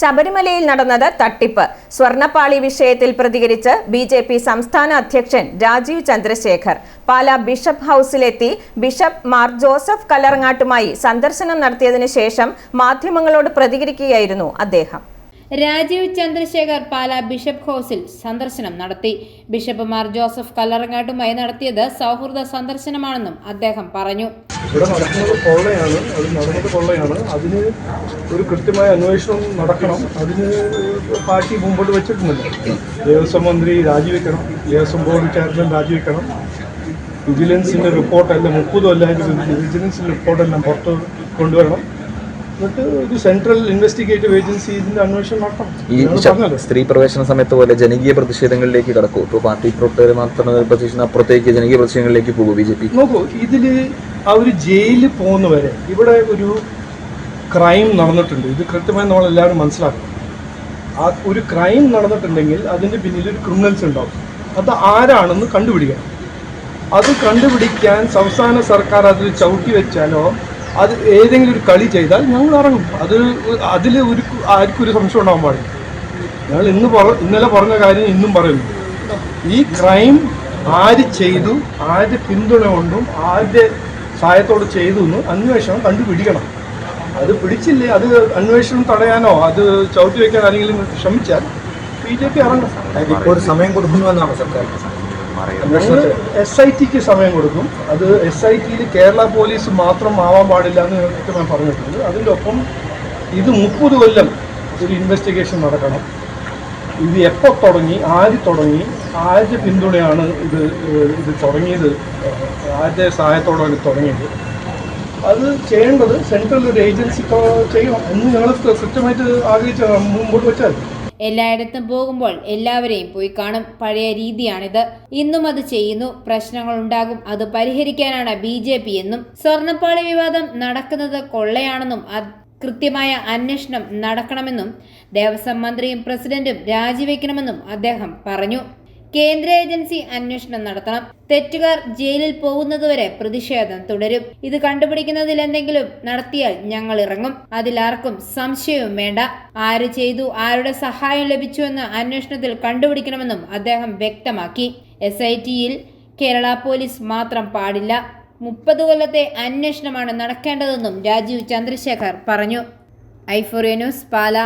ശബരിമലയിൽ നടന്നത് തട്ടിപ്പ്. സ്വർണപ്പാളി വിഷയത്തിൽ പ്രതികരിച്ച് ബി ജെ പി സംസ്ഥാന അധ്യക്ഷൻ രാജീവ് ചന്ദ്രശേഖർ. പാല ബിഷപ്പ് ഹൌസിലെത്തി ബിഷപ്പ് മാർ ജോസഫ് കല്ലറങ്ങാട്ടുമായി സന്ദർശനം നടത്തിയതിനു ശേഷം മാധ്യമങ്ങളോട് പ്രതികരിക്കുകയായിരുന്നു അദ്ദേഹം. രാജീവ് ചന്ദ്രശേഖർ പാല ബിഷപ്പ് ഹൗസിൽ സന്ദർശനം നടത്തി. ബിഷപ്പ് മാർ ജോസഫ് കല്ലറങ്ങാട്ടുമായി നടത്തിയത് സൗഹൃദ സന്ദർശനമാണെന്നും അദ്ദേഹം പറഞ്ഞു. ഇവിടെ നടക്കുന്നത് കൊള്ളയാണ്. അത് നടന്നത് കൊള്ളയാണ്. അതിന് ഒരു കൃത്യമായ അന്വേഷണം നടക്കണം. അതിന് പാർട്ടി മുമ്പോട്ട് വെച്ചിട്ടുണ്ട് ദേവസ്വം മന്ത്രി രാജിവെക്കണം. ദേവസ്വം ബോർഡ് ചെയർമാൻ രാജിവെക്കണം. വിജിലൻസിന്റെ റിപ്പോർട്ടെല്ലാം മുപ്പതും അല്ലായിരുന്നു വിജിലൻസിന്റെ റിപ്പോർട്ടെല്ലാം പുറത്ത് കൊണ്ടുവരണം. ഈ സ്ത്രീ പ്രവേശന സമയത്ത് പോലെ ജനകീയ പ്രതിഷേധങ്ങളിലേക്ക് കടക്കും. ഇപ്പോൾ പാർട്ടി പ്രവർത്തകർ മാത്രം പ്രതിഷേധം അപ്പുറത്തേക്ക് ജനകീയ പ്രതിഷേധങ്ങളിലേക്ക് പോകും ബി ജെ പി. നോക്കൂ ഇതിൽ ഒരു ജയിലിൽ പോകുന്നവരെ ഇവിടെ ഒരു ക്രൈം നടന്നിട്ടുണ്ട്. ഇത് കൃത്യമായി നമ്മളെല്ലാവരും മനസ്സിലാക്കണം. ആ ഒരു ക്രൈം നടന്നിട്ടുണ്ടെങ്കിൽ അതിന്റെ പിന്നിൽ ഒരു ക്രിമിനൽസ് ഉണ്ടാവും. അത് ആരാണെന്ന് കണ്ടുപിടിക്കണം. അത് കണ്ടുപിടിക്കാൻ സംസ്ഥാന സർക്കാർ അതിൽ ചവിട്ടി വെച്ചാലോ അത് ഏതെങ്കിലും ഒരു കളി ചെയ്താൽ ഞങ്ങൾ ഇറങ്ങും. അത് അതിൽ ഒരു ആർക്കും ഒരു സംശയം ഉണ്ടാവാൻ പാടില്ല. ഞങ്ങൾ ഇന്ന് ഇന്നലെ പറഞ്ഞ കാര്യം ഇന്നും പറയുന്നു. ഈ ക്രൈം ആര് ചെയ്തു ആരുടെ പിന്തുണ കൊണ്ടും ആരുടെ സഹായത്തോട് ചെയ്തു എന്ന് അന്വേഷണം കണ്ടുപിടിക്കണം. അത് പിടിച്ചില്ലേ? അത് അന്വേഷണം തടയാനോ? അത് ചവിട്ടി വെക്കാൻ ആരെങ്കിലും ശ്രമിച്ചാൽ ബി ജെ പി ഒരു സമയം കൊടുക്കുന്നുവെന്നാണ് സർക്കാർ? ഞങ്ങൾ എസ് ഐ ടിക്ക് സമയം കൊടുക്കും. അത് എസ് ഐ ടിയിൽ കേരള പോലീസ് മാത്രം ആവാൻ പാടില്ല എന്ന് ഞാൻ പറഞ്ഞിട്ടുണ്ട്. അതിന്റെ ഒപ്പം ഇത് മുപ്പത് കൊല്ലം ഒരു ഇൻവെസ്റ്റിഗേഷൻ നടക്കണം. ഇത് എപ്പോൾ തുടങ്ങി ആര് തുടങ്ങി ആരുടെ പിന്തുണയാണ് ഇത് ഇത് തുടങ്ങിയത് ആരുടെ സഹായത്തോടാണ് ഇത് തുടങ്ങിയത്. അത് ചെയ്യേണ്ടത് സെൻട്രൽ ഒരു ഏജൻസി ചെയ്യണം എന്ന് ഞങ്ങൾ കൃത്യമായിട്ട് ആഗ്രഹിച്ച മുമ്പോട്ട് വെച്ചാൽ. എല്ലായിടത്തും പോകുമ്പോൾ എല്ലാവരെയും പോയി കാണും. പഴയ രീതിയാണിത്. ഇന്നും അത് ചെയ്യുന്നു. പ്രശ്നങ്ങൾ ഉണ്ടാകും. അത് പരിഹരിക്കാനാണ് ബി ജെ പി എന്നും സ്വർണപ്പാളി വിവാദം നടക്കുന്നത് കൊള്ളയാണെന്നും കൃത്യമായ അന്വേഷണം നടക്കണമെന്നും ദേവസ്വം മന്ത്രിയും പ്രസിഡന്റും രാജിവെക്കണമെന്നും അദ്ദേഹം പറഞ്ഞു. കേന്ദ്ര ഏജൻസി അന്വേഷണം നടത്തണം. തെറ്റുകാർ ജയിലിൽ പോകുന്നതുവരെ പ്രതിഷേധം തുടരും. ഇത് കണ്ടുപിടിക്കുന്നതിൽ എന്തെങ്കിലും നടത്തിയാൽ ഞങ്ങൾ ഇറങ്ങും. അതിൽ ആർക്കും സംശയവും വേണ്ട. ആര് ചെയ്തു ആരുടെ സഹായം ലഭിച്ചുവെന്ന് അന്വേഷണത്തിൽ കണ്ടുപിടിക്കണമെന്നും അദ്ദേഹം വ്യക്തമാക്കി. എസ് ഐ ടിയിൽ കേരള പോലീസ് മാത്രം പാടില്ല. മുപ്പത് കൊല്ലത്തെ അന്വേഷണമാണ് നടക്കേണ്ടതെന്നും രാജീവ് ചന്ദ്രശേഖർ പറഞ്ഞു. ഐഫോറിയ ന്യൂസ് പാല.